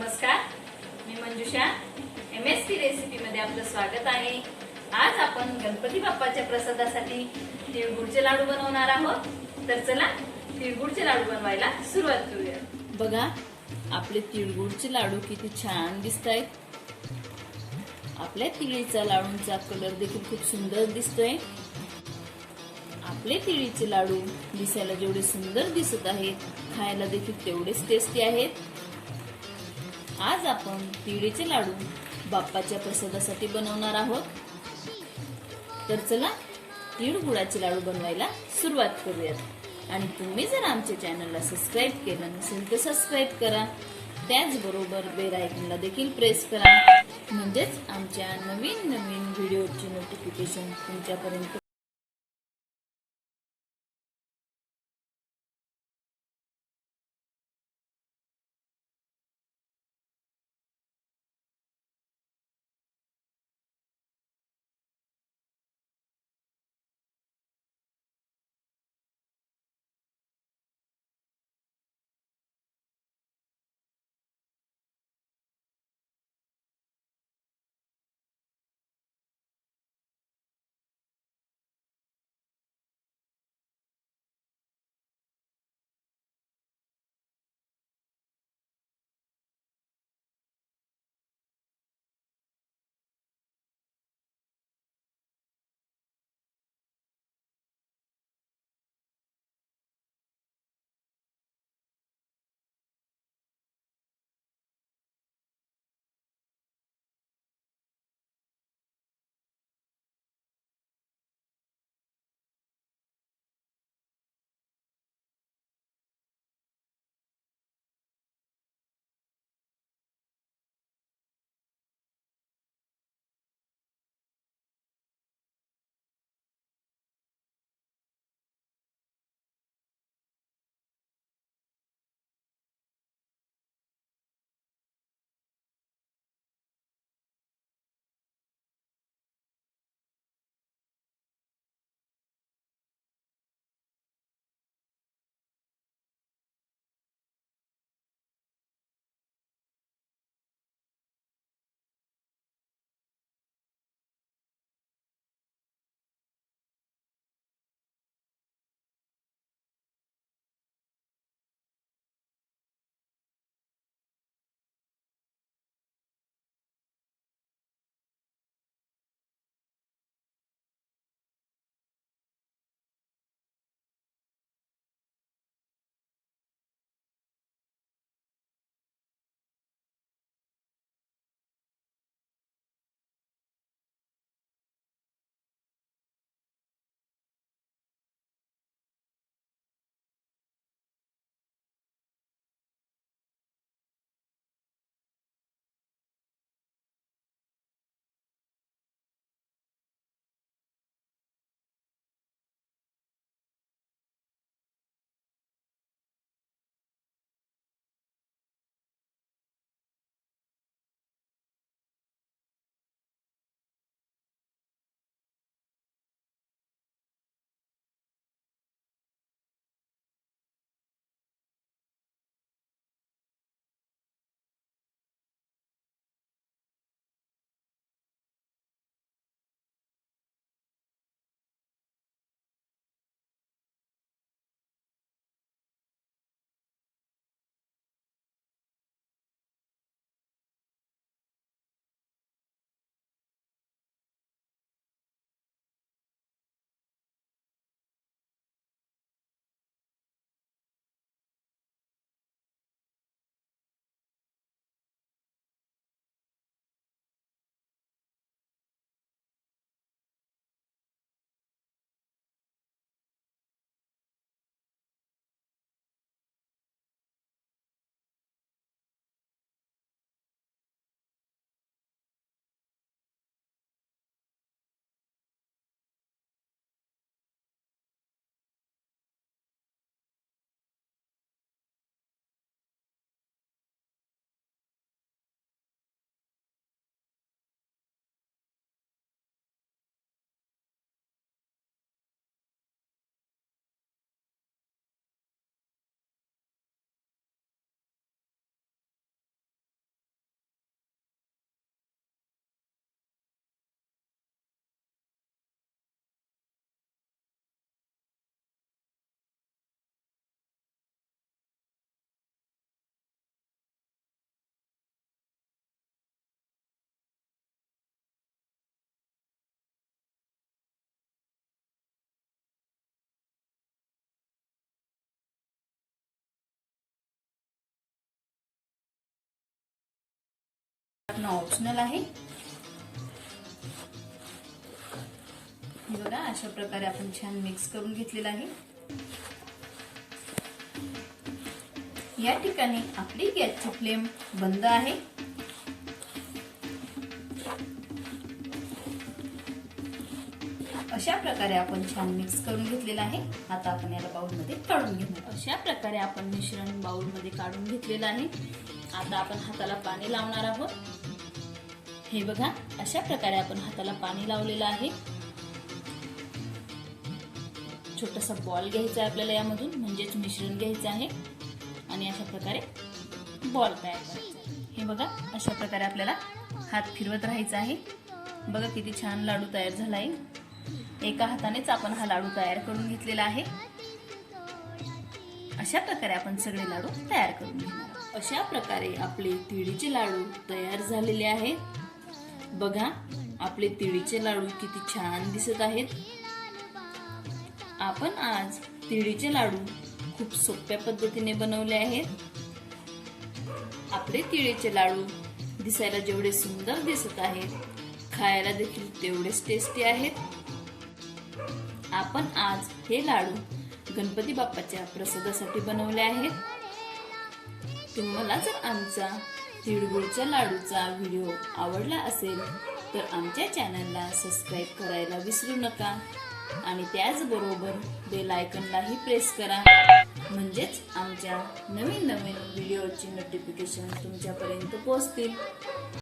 नमस्कार मी Manjusha. M S T रेसिपीमध्ये आपलं स्वागत आहे. आज आपण गणपती बाप्पाच्या प्रसादासाठी तिळगुळचे लाडू बनवणार आहोत. तर चला तिळगुळचे लाडू बनवायला सुरुवात करूया. बघा आपले तिळगुळचे लाडू किती छान दिसत आहेत आपल्या तिळीचा लाडूंचा कलर देखील खूप सुंदर दिसतोय. आपले तिळीचे लाडू दिसायला जेवढे सुंदर दिसत आहेत खायला देखील तेवढेच टेस्टी आहेत. आज आपण तिळीचे लाडू बाप्पाच्या प्रसादासाठी बनवणार आहोत. तर चला तीळ गुळाचे लाडू बनवायला सुरुवात करूयात. आणि तुम्ही जर आमच्या चॅनलला सबस्क्राईब केलं नसेल तर सबस्क्राईब करा. त्याचबरोबर बेल देखील प्रेस करा. म्हणजेच आमच्या नवीन नवीन व्हिडिओची नोटिफिकेशन तुमच्यापर्यंत ऑप्शनल आहे. बघा अशा प्रकारे आपण छान मिक्स करून घेतलेला आहे. या ठिकाणी आपली गॅसची फ्लेम बंद आहे. अशा प्रकारे आपण छान मिक्स करून घेतलेला आहे. आता आपण याला बाउलमध्ये काढून घेणार अशा प्रकारे आपण मिश्रण बाउलमध्ये काढून घेतलेलं आहे. आता आपण हाताला पाणी लावणार आहोत. हे बघा अशा प्रकारे आपण हाताला पाणी लावलेलं आहे. छोटासा बॉल घ्यायचा आहे आपल्याला यामधून म्हणजेच मिश्रण घ्यायचं आहे. आणि अशा प्रकारे बॉल तयार करायचा हे बघा अशा प्रकारे आपल्याला हात फिरवत राहायचा आहे. बघा किती छान लाडू तयार झाला आहे एका हातानेच आपण हा लाडू तयार करून घेतलेला आहे. अशा प्रकारे आपण सगळे लाडू तयार करून घेणार अशा प्रकारे आपले तिळीचे लाडू तयार झालेले आहेत. बघा आपले तिळीचे लाडू किती छान दिसत आहेत. आपण आज तिळीचे लाडू खूप सोप्या पद्धतीने बनवले आहेत. आपले तिळीचे लाडू दिसायला जेवढे सुंदर दिसत आहेत खायला देखील तेवढेच टेस्टी आहेत. आपण आज हे लाडू गणपती बाप्पाच्या प्रसादासाठी बनवले आहेत. तुम्हाला जर आमचा तिळगुळच्या लाडूचा व्हिडिओ आवडला असेल तर आमच्या चॅनलला सबस्क्राईब करायला विसरू नका. आणि त्याचबरोबर बेल आयकनलाही प्रेस करा. म्हणजेच आमच्या नवीन नवीन व्हिडिओची नोटिफिकेशन तुमच्यापर्यंत पोहोचतील.